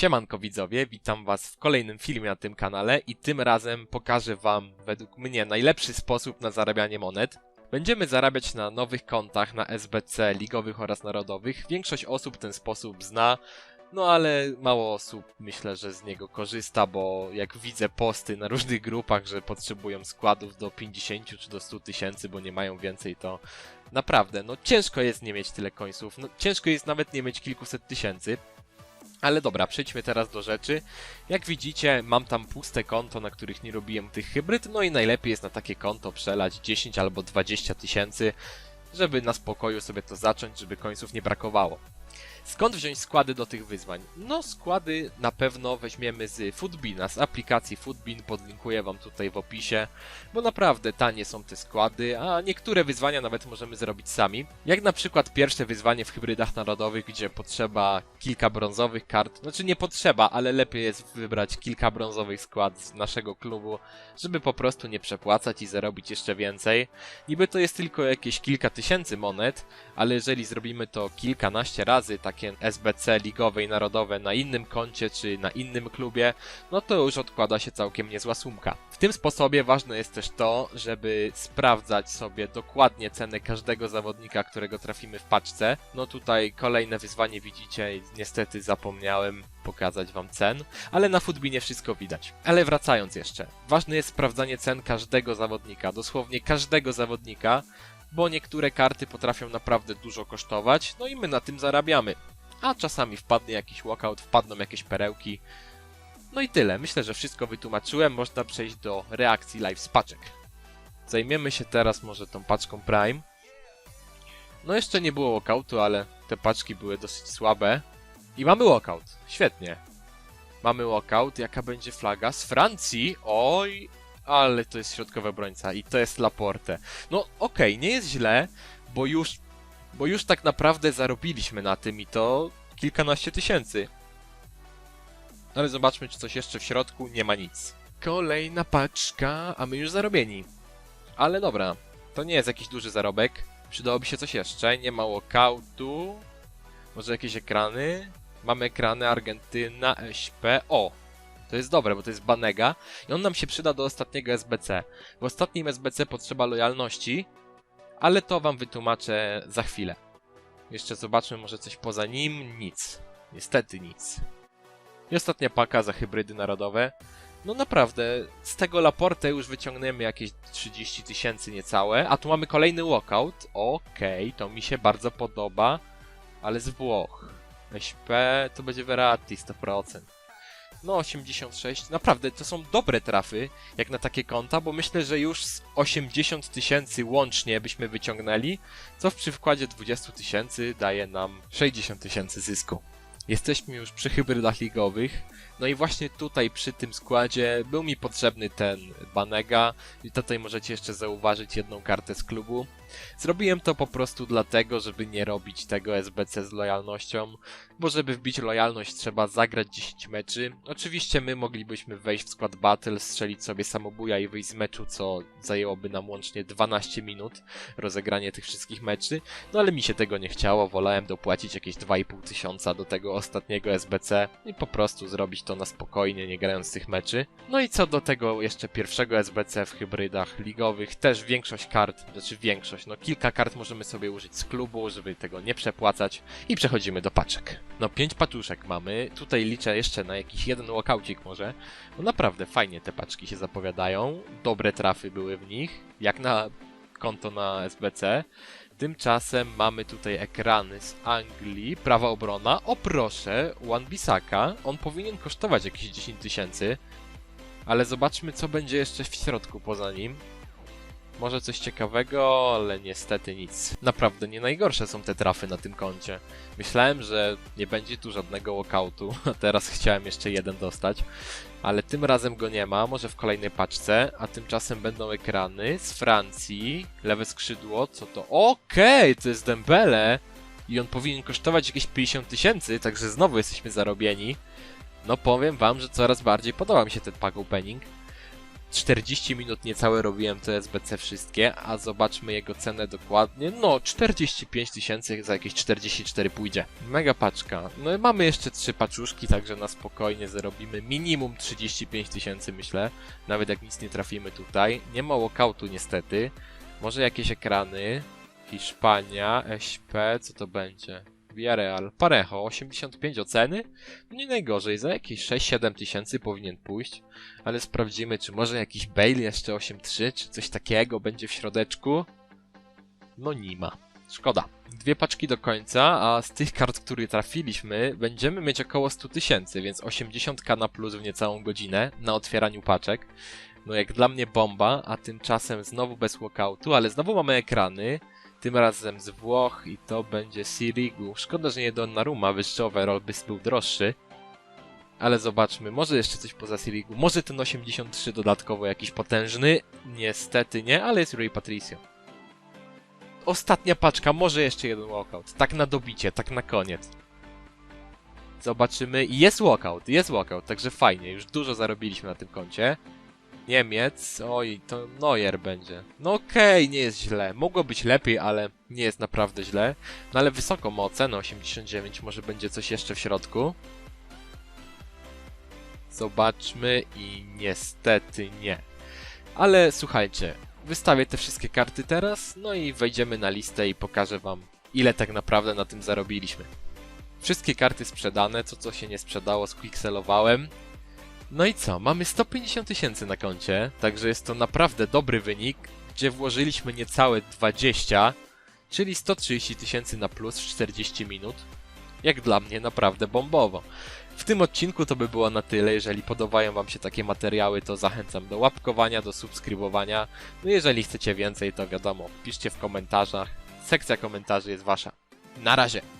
Siemanko widzowie, witam was w kolejnym filmie na tym kanale i tym razem pokażę wam według mnie najlepszy sposób na zarabianie monet. Będziemy zarabiać na nowych kontach na SBC ligowych oraz narodowych. Większość osób ten sposób zna, no ale mało osób myślę, że z niego korzysta, bo jak widzę posty na różnych grupach, że potrzebują składów do 50 czy do 100 tysięcy, bo nie mają więcej, to naprawdę, no ciężko jest nie mieć tyle końców, no ciężko jest nawet nie mieć kilkuset tysięcy. Ale dobra, przejdźmy teraz do rzeczy. Jak widzicie, mam tam puste konto, na których nie robiłem tych hybryd, no i najlepiej jest na takie konto przelać 10 albo 20 tysięcy, żeby na spokoju sobie to zacząć, żeby końców nie brakowało. Skąd wziąć składy do tych wyzwań? No, składy na pewno weźmiemy z Foodbina, z aplikacji Foodbin, podlinkuję wam tutaj w opisie, bo naprawdę tanie są te składy, a niektóre wyzwania nawet możemy zrobić sami. Jak na przykład pierwsze wyzwanie w hybrydach narodowych, gdzie potrzeba kilka brązowych kart, znaczy nie potrzeba, ale lepiej jest wybrać kilka brązowych skład z naszego klubu, żeby po prostu nie przepłacać i zarobić jeszcze więcej. Niby to jest tylko jakieś kilka tysięcy monet, ale jeżeli zrobimy to kilkanaście razy, takie SBC ligowe i narodowe na innym koncie czy na innym klubie, no to już odkłada się całkiem niezła sumka. W tym sposobie ważne jest też to, żeby sprawdzać sobie dokładnie cenę każdego zawodnika, którego trafimy w paczce. No tutaj kolejne wyzwanie widzicie, niestety zapomniałem pokazać wam cen, ale na Footbinie wszystko widać. Ale wracając jeszcze, ważne jest sprawdzanie cen każdego zawodnika, dosłownie każdego zawodnika, bo niektóre karty potrafią naprawdę dużo kosztować, no i my na tym zarabiamy. A czasami wpadnie jakiś walkout, wpadną jakieś perełki. No i tyle. Myślę, że wszystko wytłumaczyłem. Można przejść do reakcji live z paczek. Zajmiemy się teraz może tą paczką Prime. No jeszcze nie było walkoutu, ale te paczki były dosyć słabe. I mamy walkout. Świetnie. Mamy walkout. Jaka będzie flaga? Z Francji? Oj, ale to jest środkowy obrońca i to jest Laporte. No okej, okay, nie jest źle, bo już, bo już tak naprawdę zarobiliśmy na tym i to kilkanaście tysięcy. Ale zobaczmy, czy coś jeszcze w środku. Nie ma nic. Kolejna paczka, a my już zarobieni. Ale dobra, to nie jest jakiś duży zarobek. Przydałoby się coś jeszcze. Nie ma walkoutu. Może jakieś ekrany? Mamy ekrany Argentyna, SP. O, to jest dobre, bo to jest Banega i on nam się przyda do ostatniego SBC. W ostatnim SBC potrzeba lojalności, ale to wam wytłumaczę za chwilę. Jeszcze zobaczmy może coś poza nim. Nic. Niestety nic. I ostatnia paka za hybrydy narodowe. No naprawdę, z tego Laporte już wyciągniemy jakieś 30 tysięcy niecałe, a tu mamy kolejny walkout. Okej, okay, to mi się bardzo podoba, ale z Włoch. SP to będzie Verratti 100%. No 86, naprawdę to są dobre trafy jak na takie konta, bo myślę, że już z 80 tysięcy łącznie byśmy wyciągnęli, co w przykładzie 20 tysięcy daje nam 60 tysięcy zysku. Jesteśmy już przy hybrydach ligowych, no i właśnie tutaj przy tym składzie był mi potrzebny ten Banega i tutaj możecie jeszcze zauważyć jedną kartę z klubu. Zrobiłem to po prostu dlatego, żeby nie robić tego SBC z lojalnością, bo żeby wbić lojalność trzeba zagrać 10 meczy. Oczywiście my moglibyśmy wejść w skład battle, strzelić sobie samobuja i wyjść z meczu, co zajęłoby nam łącznie 12 minut rozegranie tych wszystkich meczy, no ale mi się tego nie chciało, wolałem dopłacić jakieś 2,5 tysiąca do tego ostatniego SBC i po prostu zrobić to na spokojnie, nie grając tych meczy. No i co do tego jeszcze pierwszego SBC w hybrydach ligowych, też większość kart, znaczy większość, no kilka kart możemy sobie użyć z klubu, żeby tego nie przepłacać i przechodzimy do paczek. No pięć paczuszek mamy, tutaj liczę jeszcze na jakiś jeden walkoucik może, no naprawdę fajnie te paczki się zapowiadają, dobre trafy były w nich, jak na konto na SBC. Tymczasem mamy tutaj ekrany z Anglii, prawa obrona. O proszę, One Bisaka. On powinien kosztować jakieś 10 tysięcy. Ale zobaczmy, co będzie jeszcze w środku poza nim. Może coś ciekawego, ale niestety nic. Naprawdę nie najgorsze są te trafy na tym koncie. Myślałem, że nie będzie tu żadnego walkoutu, a teraz chciałem jeszcze jeden dostać. Ale tym razem go nie ma, może w kolejnej paczce, a tymczasem będą ekrany z Francji, lewe skrzydło, co to? Okej, okay, to jest Dembele i on powinien kosztować jakieś 50 tysięcy, także znowu jesteśmy zarobieni. No powiem wam, że coraz bardziej podoba mi się ten pack opening. 40 minut niecałe robiłem te SBC wszystkie, a zobaczmy jego cenę dokładnie. No, 45 tysięcy za jakieś 44 pójdzie. Mega paczka. No i mamy jeszcze trzy paczuszki, także na spokojnie zarobimy minimum 35 tysięcy, myślę. Nawet jak nic nie trafimy tutaj. Nie ma walkoutu niestety. Może jakieś ekrany. Hiszpania, SP, co to będzie? Villarreal, Parejo, 85 oceny? Nie najgorzej, za jakieś 6-7 tysięcy powinien pójść, ale sprawdzimy, czy może jakiś Bale jeszcze 8-3, czy coś takiego będzie w środeczku? No nie ma. Szkoda. Dwie paczki do końca, a z tych kart, które trafiliśmy, będziemy mieć około 100 tysięcy, więc 80k na plus w niecałą godzinę na otwieraniu paczek. No jak dla mnie bomba, a tymczasem znowu bez walkoutu, ale znowu mamy ekrany, tym razem z Włoch i to będzie Sirigu. Szkoda, że nie Donnarumma, wyższy overall by był droższy. Ale zobaczmy, może jeszcze coś poza Sirigu. Może ten 83 dodatkowo jakiś potężny. Niestety nie, ale jest Rui Patricio. Ostatnia paczka, może jeszcze jeden walkout. Tak na dobicie, tak na koniec. Zobaczymy. Jest walkout, jest walkout, także fajnie. Już dużo zarobiliśmy na tym koncie. Niemiec, oj, to Neuer będzie. No okej, nie jest źle. Mogło być lepiej, ale nie jest naprawdę źle. No ale wysoką ma ocenę, 89, może będzie coś jeszcze w środku. Zobaczmy i niestety nie. Ale słuchajcie, wystawię te wszystkie karty teraz, no i wejdziemy na listę i pokażę wam, ile tak naprawdę na tym zarobiliśmy. Wszystkie karty sprzedane, co co się nie sprzedało, squixelowałem. No i co? Mamy 150 tysięcy na koncie, także jest to naprawdę dobry wynik, gdzie włożyliśmy niecałe 20, czyli 130 tysięcy na plus w 40 minut. Jak dla mnie naprawdę bombowo. W tym odcinku to by było na tyle. Jeżeli podobają Wam się takie materiały, to zachęcam do łapkowania, do subskrybowania. No jeżeli chcecie więcej, to wiadomo, piszcie w komentarzach. Sekcja komentarzy jest Wasza. Na razie!